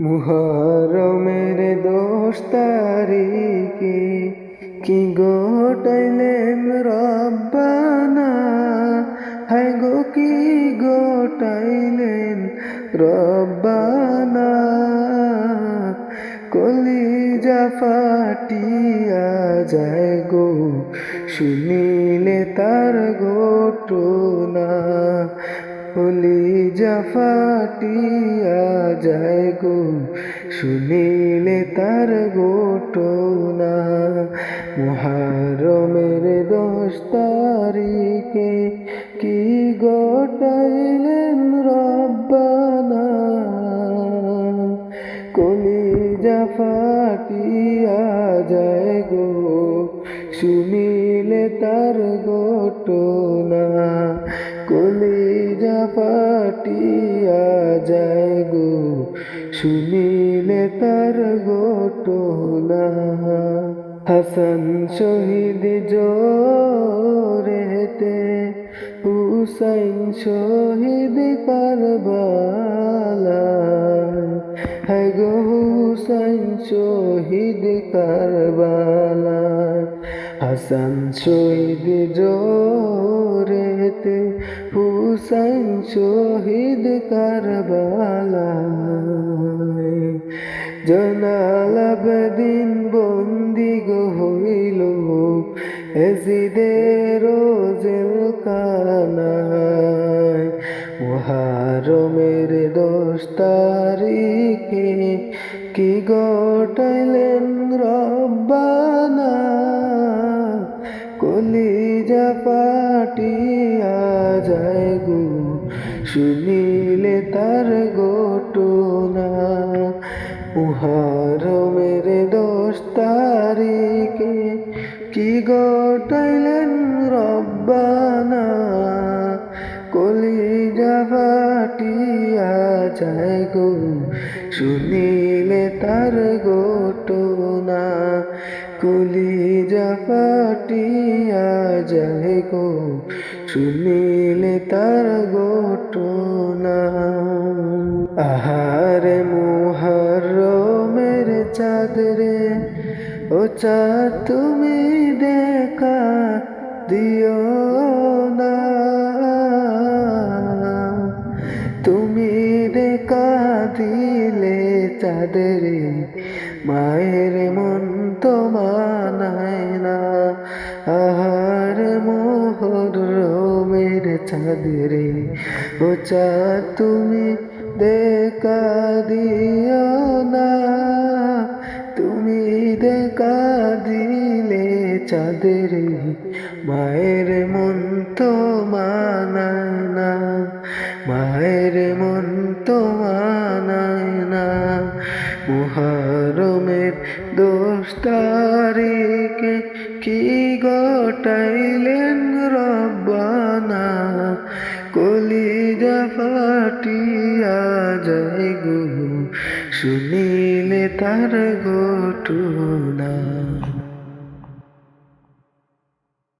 মুহরমের দোষ তারিখে কি? গোটাইলেন রব্বানা? হায় গো, কি গোটাইলেন রব্বানা? কলিজা ফাটিয়া যায় গো, শুনিলে তার ঘটনা কলিজা ফাটিয়া যায় গো শুনিলে তার ঘটনা মহারমের দশ তারিখে কি গোটাইলেন রব্বানা কলিজা ফাটিয়া যায় গো শুনিলে তার ঘটনা কলিজা ফাটিয়া যায় গো, শুনিলে তার ঘটনা। হাসান শহীদ জোরেতে, হুসাইন শহীদ কারবালা গো হুসাইন শহীদ কারবালা হাসান শহীদ জোরেতে হুসাইন শহীদ কারবালা জনালাবদিন বন্দি গো হইল এজিদের জেল কানায় মহারমের দশ তারিখে কি গোটাইলেন রব্বানা কলিজা শুনিলে তার ঘটনা। মুহারমের দশ তারিখে কি গোটাইলেন রব্বানা? কলিজা ফাটিয়া যায় গো, শুনিলে তার ঘটনা যায় গো শুনিলে তার ঘটনা। আহারে মুহরমের চাঁদরে, ও চাঁদ তুমি দেখা দিও না। তুমি দেখা দিলে চাঁদরে, মায়ের মন তো মানায় না। আহার চাঁদরে ও চা তুমি দেখা দিও না। তুমি দেখা দিলে চাঁদের মায়ের মন তো মানায় না। মায়ের মন তো মানায় না। মুহারমের দোষ তারিখে কি গোটাইলেন শুনিলে তার ঘটনা